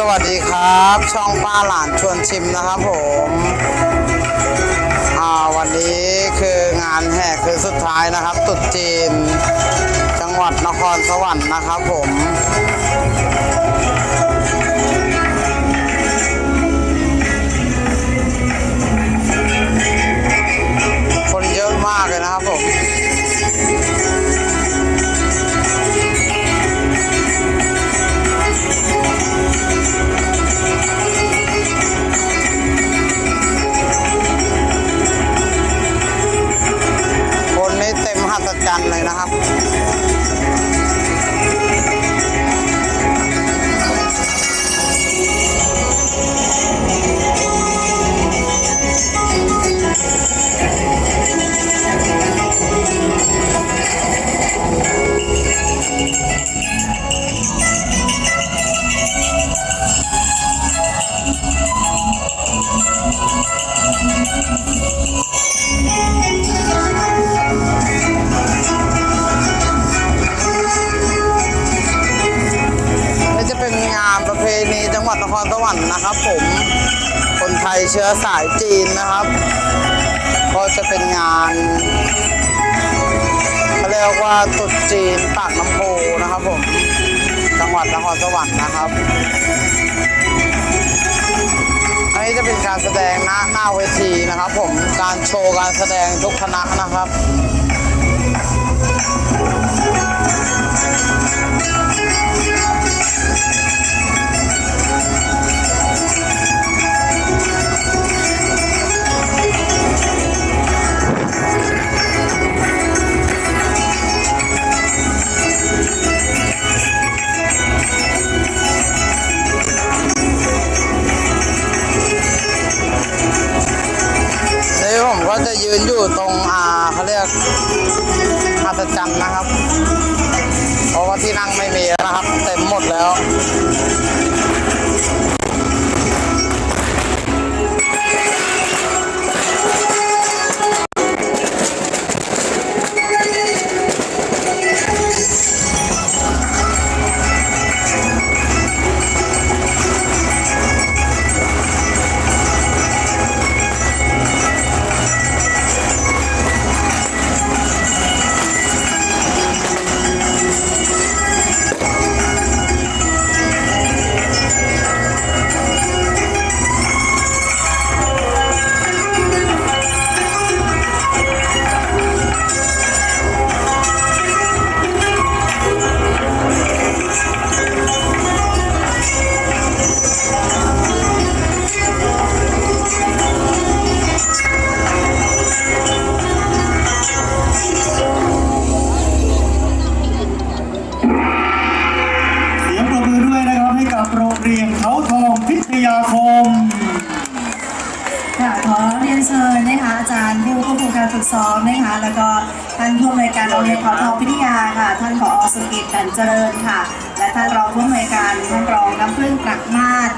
สวัสดีครับ ช่องป้าหลานชวนชิมนะครับผมวันนี้คืองานแห่คืนสุดท้ายนะครับตรุษจีน จังหวัดนครสวรรค์นะครับผมคนเยอะมากเลยนะครับผม ตรุษจีนปากน้ำโพนะครับผม จังหวัดนครสวรรค์นะครับ อันนี้จะเป็นการแสดงหน้าหน้าเวทีนะครับ ผม การโชว์การแสดงทุกคณะนะครับ ก็นอยู่ตรงอ่าเขาเรียกอัศจรรย์นะครับ เพราะว่าที่นั่งไม่มีแล้วนะครับ เต็มหมดแล้ว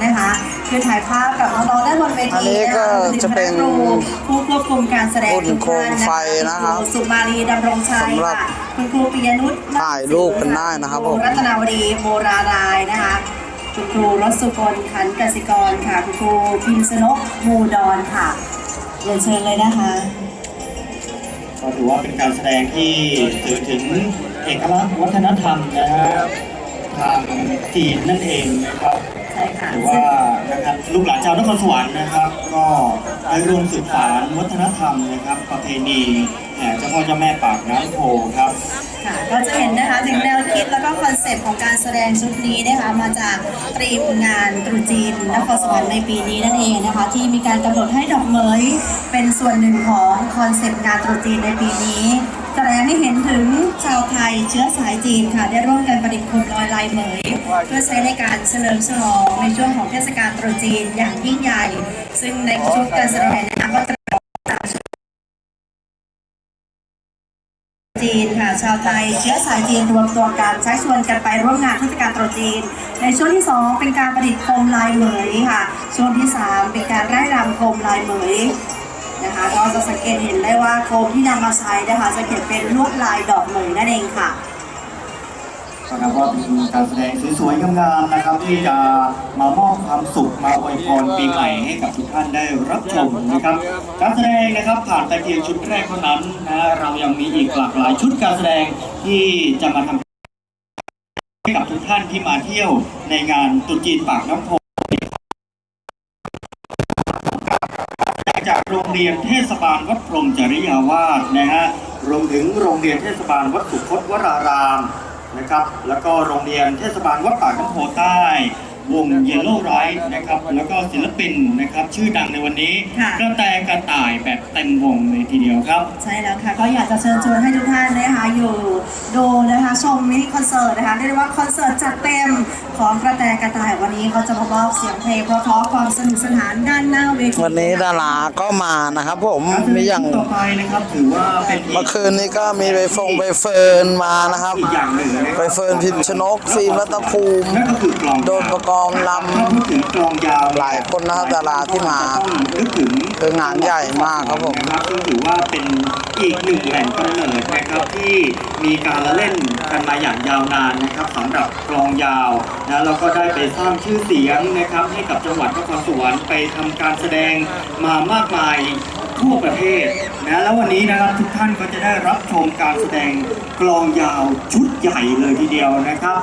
นะคะคือถ่ายภาพกับน้องๆด้านบนเวอันทีนี้นะก็คะจะเป็นครูผู้ควบคุมการแสดงหุ่นทุกโคมท่านไฟนะนะครับณสุมาลีดำรงชัยสำหรับค่ะคุณครูปิยนุชถ่ายรูปกันได้นะครับผมณรัตนาวดีโมรารายนะคะคุณครูรสสุกลขันกสิกรค่ะคุณครูพิมพ์สนกมูดอนค่ะเรียนเชิญเลยนะคะก็ถือว่าเป็นการแสดงที่สื่อถึงเอกลักษณ์วัฒนธรรมนะฮะ ทางจีนนั่นเองนะครับใช่ค่ะหรือว่านะครับลูกหลานชาวนครสวรรค์นะครับ ก็ได้ร่วมสืบสานวัฒนธรรมนะครับ ประเพณีแห่เจ้าพ่อเจ้าแม่ปากน้ำโพครับค่ะก็จะเห็นนะคะถึงแนวคิดแล้วก็คอนเซปต์ของการแสดงชุดนี้นะคะมาจากตรีมงานตรุษจีนนครสวรรค์ในปีนี้นั่นเองนะคะ ที่มีการกำหนดให้ดอกเหมยเป็นส่วนหนึ่งของคอนเซปต์งานตรุษจีนในปีนี้ แสดงให้เห็นถึงชาวไทยเชื้อสายจีนค่ะ ได้ร่วมกันประดิษฐ์โคมลอยลายเหมย เพื่อใช้ในการเฉลิมฉลองในช่วงของเทศกาลตรุษจีนอย่างยิ่งใหญ่ ซึ่งในชุดการแสดงนะคะก็จะจีนค่ะชาวไทยเชื้อสายจีนรวมตัวกันชักชวนกันไปร่วมงานเทศกาลตรุษจีน ในช่วงที่ 2 เป็นการประดิษฐ์โคมลายเหมยค่ะ ช่วงที่ 3 เป็นการไร่รำโคมลายเหมย นะคะก็จะสังเกตเห็นได้ว่าโคมที่นำมาใช้นะคะจะเขียนเป็นลวดลายดอกเหมยนั่นเองค่ะก็นับว่าเป็นการแสดงสวยๆงามๆนะครับ ที่จะมามอบความสุขมาอวยพรปีใหม่ให้กับทุกท่านได้รับชมนะครับ การแสดงนะครับผ่านแต่เพียงชุดแรกเท่านั้นนะเรายังมีอีกหลากหลายชุดการแสดงที่จะมาทำให้กับทุกท่านที่มาเที่ยวในงานตรุจีนปากน้ำโพ โรงเรียนเทศบาลวัดพรมจริยาวาสนะฮะรวมถึงโรงเรียนเทศบาลวัดสุคตวรารามนะครับ แล้วก็โรงเรียนเทศบาลวัดปากน้ำโพใต้ วงเยลโล่ไรท์นะครับแล้วก็ศิลปินนะครับชื่อดังในวันนี้ค่ะ กระแตกระต่ายแบบเต็มวงเลยทีเดียวครับ ใช่แล้วค่ะก็อยากจะเชิญชวนให้ทุกท่านนะคะอยู่ดูนะคะชมมินิคอนเสิร์ตนะคะเรียกได้ว่าคอนเสิร์ตจัดเต็มของกระแตกระต่ายวันนี้เขาจะมามอบเสียงเพลงเพราะๆความสนุกสนานด้านหน้าเวทีวันนี้ดาราก็มานะครับผมมีอย่างต่อไปนะครับถือว่าเป็นอีกเมื่อคืนนี้ก็มีใบฟงใบเฟิร์นมานะครับ อีกอย่างหนึ่งนะคใบรับเฟิร์นพิมชนกฟิล์มรัตภูมิ นั่นก็คือกลองโดนประกอบลถ้าพูดถึงกลองยาวหลายคนนะครับดาราที่มาต้องนึกถึงคืองานใหญ่มากครับผมนะครับซึ่งถือว่าเป็นอีกหนึ่งแหล่งกำเนิดนะครับที่มีการละเล่นกันมาอย่างยาวนานนะครับสำหรับกลองยาวนะแล้วก็ได้ไปสร้างชื่อเสียงนะครับให้กับจังหวัดนครสวรรค์ไปทำการแสดงมามากมายทั่วประเทศนะแล้ววันนี้นะครับทุกท่านก็จะได้รับชมการแสดงกลองยาวชุดใหญ่เลยทีเดียวนะครับ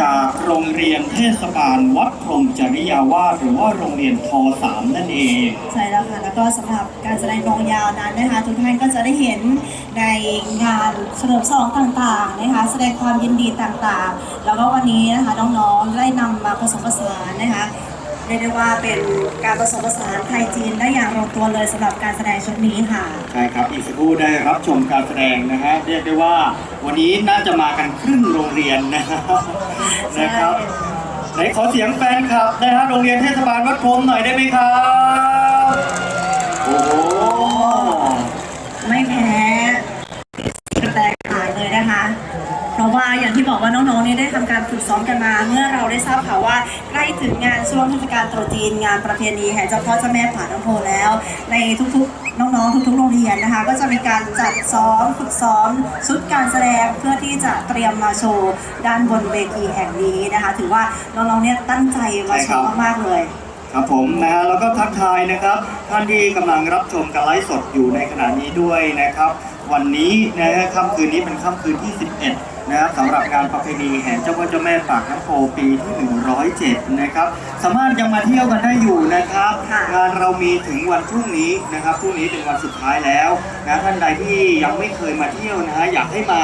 จากโรงเรียนเทศบาลวัดพรมจริยาวาสหรือว่าโรงเรียนทสามนั่นเอง ใช่แล้วค่ะ แล้วก็สำหรับการแสดงกลองยาวนั้นนะคะ ทุกท่านก็จะได้เห็นในงานเฉลิมฉลองต่างๆนะคะ แสดงความยินดีต่างๆ แล้วก็วันนี้นะคะน้องๆได้นำมาผสมผสานนะคะ เรียกได้ว่าเป็นการผสมผสานไทยจีนได้อย่างลงตัวเลยสำหรับการแสดงชุดนี้ค่ะ ใช่ครับ อีกสักครู่ได้รับชมการแสดงนะฮะ เรียกได้ว่าวันนี้น่าจะมากันครึ่งโรงเรียนนะครับใช่นะครับไหนขอเสียงแฟนคลับนะฮะโรงเรียนเทศบาลวัดพรหมหน่อยได้ไหมครับ โอ้โห ไม่แพ้แตกต่างเลยนะคะ เพราะว่าอย่างที่บ อกว่าน้องๆนี่ได้ทำการฝึกซ้อมกันมา เมื่อเราได้ทราบข่าวว่าใกล้ถึงงานช่วงเทศกาลตรุษจีนงานประเพณีแห่เจ้าพ่อเจ้าแม่ผาน้ำโพแล้ว ในทุกๆ น้องๆ ทุกๆ โรงเรียนนะคะ ก็จะมีการจัดซ้อมฝึกซ้อมชุดการแสดงเพื่อที่จะเตรียมมาโชว์ด้านบนเวทีแห่งนี้นะคะ ถือว่าน้องๆเนี่ยตั้งใจมาโชว์มากๆเลยครับผมนะฮะแล้วก็ทักทายนะครับ ท่านที่กำลังรับชมการไลฟ์สดอยู่ในขณะนี้ด้วยนะครับ วันนี้นะฮะค่ำคืนนี้เป็นค่ำคืนที่ 11 นะครับสำหรับงานประเพณีแห่เจ้าพ่อเจ้าแม่ปากน้ำโพปีที่ 107 นะครับ สามารถยังมาเที่ยวกันได้อยู่นะครับค่ะงานเรามีถึงวันพรุ่งนี้นะครับพรุ่งนี้เป็นวันสุดท้ายแล้วนะท่านใดที่ยังไม่เคยมาเที่ยวนะฮะอยากให้มา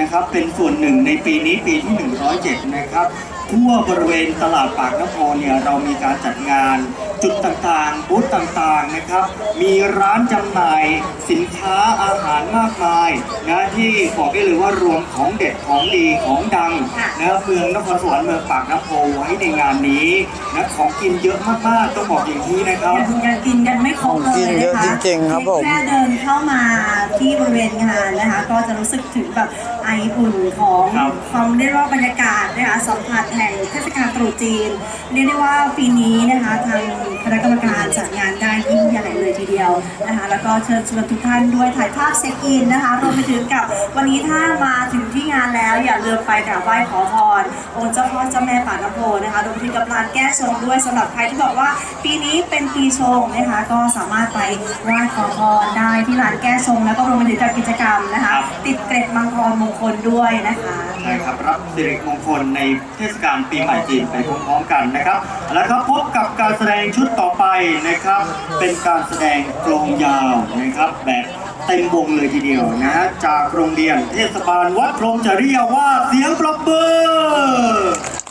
นะครับเป็นส่วนหนึ่งในปีนี้ปีที่ 107 นะครับทั่วบริเวณตลาดปากน้ำโพเนี่ยเรามีการจัดงาน จุดต่างๆบูธต่างๆนะครับ มีร้านจำหน่ายสินค้าอาหารมากมายนะที่บอกได้เลยว่ารวมของเด็ดของดีของดังค่ะนะครับเมืองนครสวรรค์เมืองปากน้ำโพไว้ในงานนี้นะของกินเยอะมากๆต้องบอกอย่างนี้นะครับยังยังกินกันไม่ครบเลยกินเยนะอะคะจริงๆครับผมแค่เดินเข้ามาที่บริเวณงานนะคะ ก็จะรู้สึกถึงแบบไออุ่นของครับความเรียกว่าบรรยากาศ นะคะสัมผัสแห่งเทศกาลตรุษจีน เรียกได้ว่าปีนี้นะคะทางคณะกรรมการจัดงานได้ยิ่งใหญ่เลยทีเดียวนะคะแล้วก็เชิญชวนทุกท่านด้วยถ่ายภาพเช็คอินนะคะรวมไปถึงกับวันนี้ถ้ามาถึงที่งานแล้วอย่าลืมไปกราบไหว้ขอพรองค์เจ้าพ่อเจ้าแม่ปากน้ำโพนะคะรวมไปถึงกับลานแก้ชงด้วยสำหรับใครที่บอกว่า ปีนี้เป็นปีชงนะคะก็สามารถไปไหว้ขอพรได้ที่ลานแก้ชงแล้วก็รวมไปถึงกับกิจกรรมนะคะครับติดเกร็ดมังกรมงคลด้วยนะคะใช่ครับรับสิริมงคลในเทศกาลปีใหม่จีนไปพร้อมๆกันนะครับ แล้วครับพบกับการแสดงชุดต่อไปนะครับ เป็นการแสดงกลองยาวนะครับ แบบเต็มวงเลยทีเดียวนะฮะจากโรงเรียนเทศบาลวัดพรมจริยาวาสเสียงปรบมือ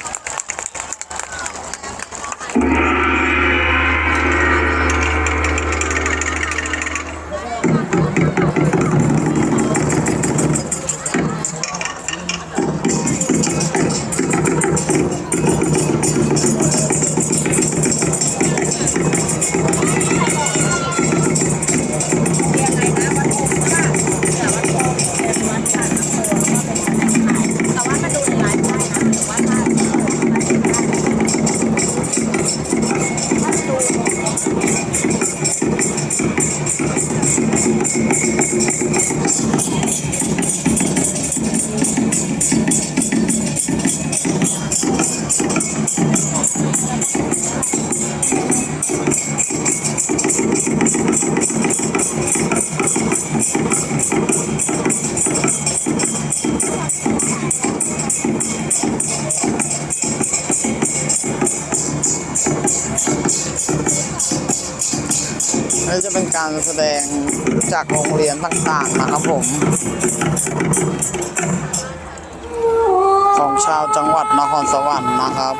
การแสดงจากโรงเรียนต่างๆนะครับผม ของชาวจังหวัดนครสวรรค์นะครับ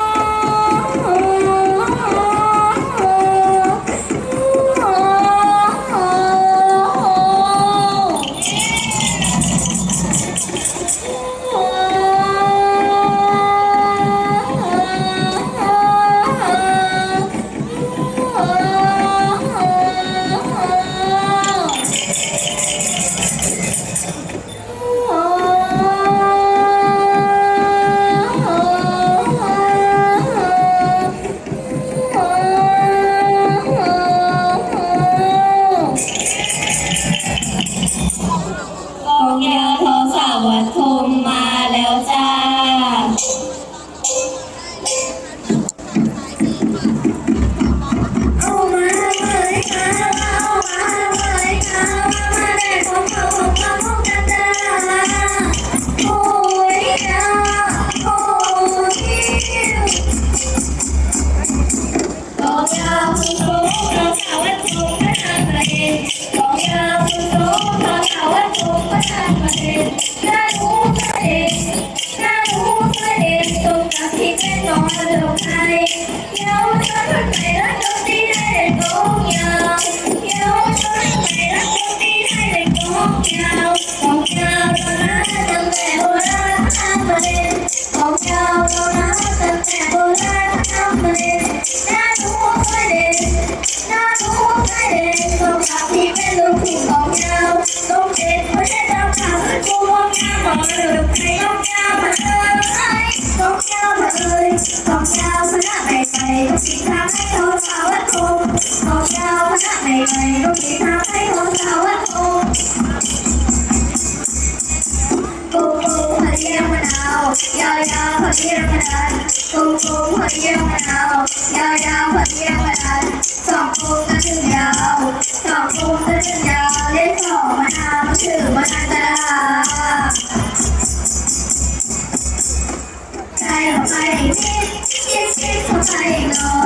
Let's go.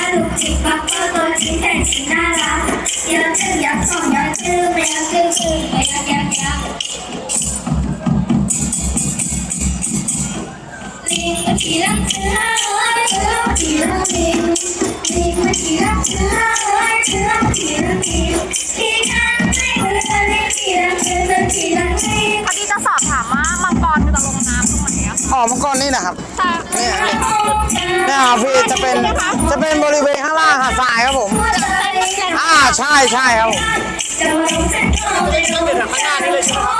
น่าดุจิกบักเกอร์ตัวจิ้งแต่สีน่ารักยอะจึงยักษ์สองยักษ์ชื่อไม่ยักษ์ชื่อชื่ไม่ยักษ์ยักยักลิงมาขี่ลังเสือเอ้ยเสือมาขี่ลังลิงลิงมาขี่ลังเสือเอ้ยเสือมาขี่ลังลิงขี่ข้าไม่เหมือนกันยขี่ลังเสือขี่ลังลิงพอดีจะสอบถามว่ามังกรคืจะลงน้ำตรงไหนอ๋อมังกรนี่นะครับ ใช่ นะครับพี่จะเป็นจะเป็นบริเวณข้างล่างหาดทรายครับผม อ่าใช่ใช่ครับ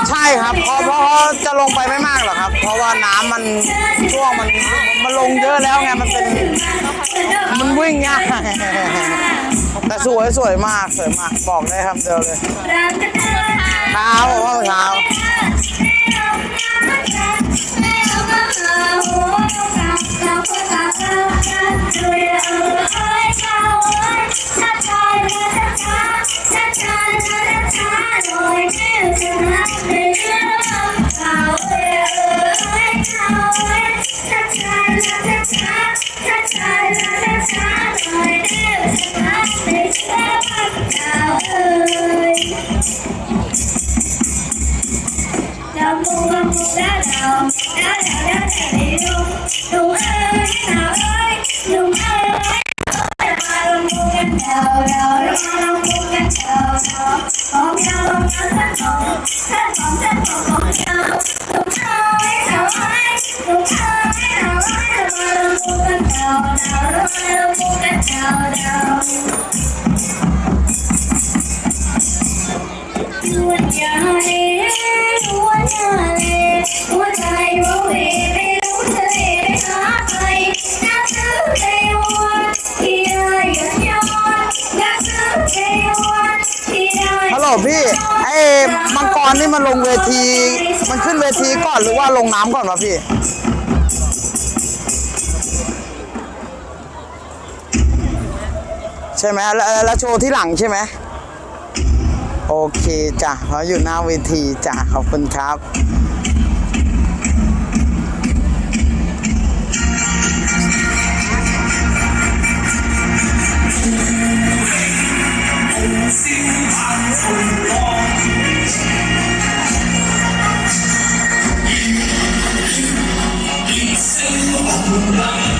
ใช่ครับเพราะเพราะจะลงไปไม่มากหรอกครับ เพราะว่าน้ำมันช่วงมันมันลงเยอะแล้วไงมันเป็นมันวิ่งยากแต่สวยสวยมากสวยมากบอกได้ครับเดียวเลยเท้าเท้า Don't move, don't move, don't move, don't move, don't move, don't move, งเวที มันขึ้นเวทีก่อนหรือว่าลงน้ำก่อนวะพี่ใช่ไหมแล้วโชว์ที่หลังใช่ไหมโอเคจ้ะเขาอยู่หน้าเวทีจ้ะขอบคุณครับ心寒风光。tonight.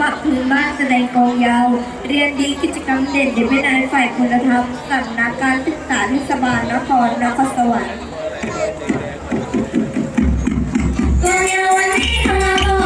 ปะพื้นบ้านแสดงกองยาว เรียนดีกิจกรรมเด่นเด่นเป็นนายฝ่ายคุณธรรมสำนักการศึกษาเทศบาลนครนครสวรรค์กองยาววันนี้ทำมาน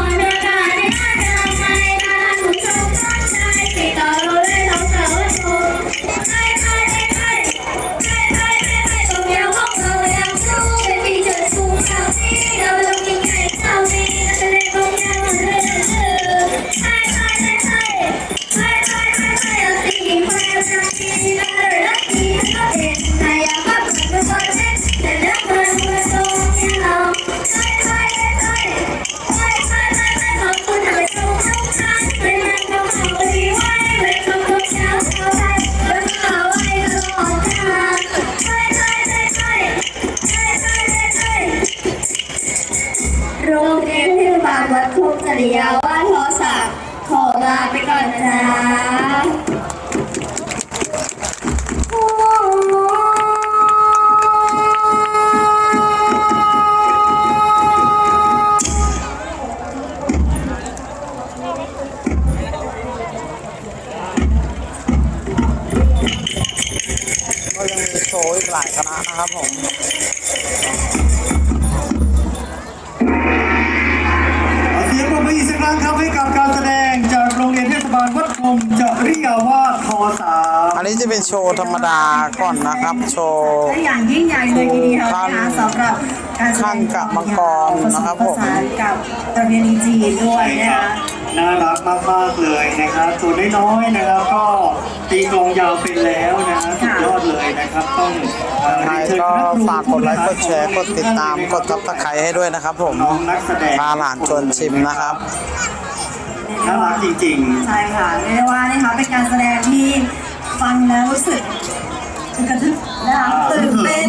นนี้จะเป็นโชว์ธรรมดาก่อนนะครับ โชว์และอย่างยิ่งใหญ่เลยทีเดียวนะคะสำหรับการแสดงขั้นกับมังกรนะครับผมผสานกับประเพณีจีนด้วยนะคะน่ารักมากๆเลยนะครับตัวน้อยๆนะครับก็ตีกลองยาวเป็นแล้วนะฮะสุดยอดเลยนะครับต้องเอ่อใครเรียนเชิญก็คณะครูฝากกดไลค์กดแชร์กดติดตามกดซับสไครต์ให้ด้วยนะครับผมน้องนักแสดงพาหลานชวนชิมนะครับน่ารักจริงๆ ใช่ค่ะเรียกได้ว่านะคะเป็นการแสดงที่ ฟังแล้วรู้สึกกระทึกนะคะตื่นเต้น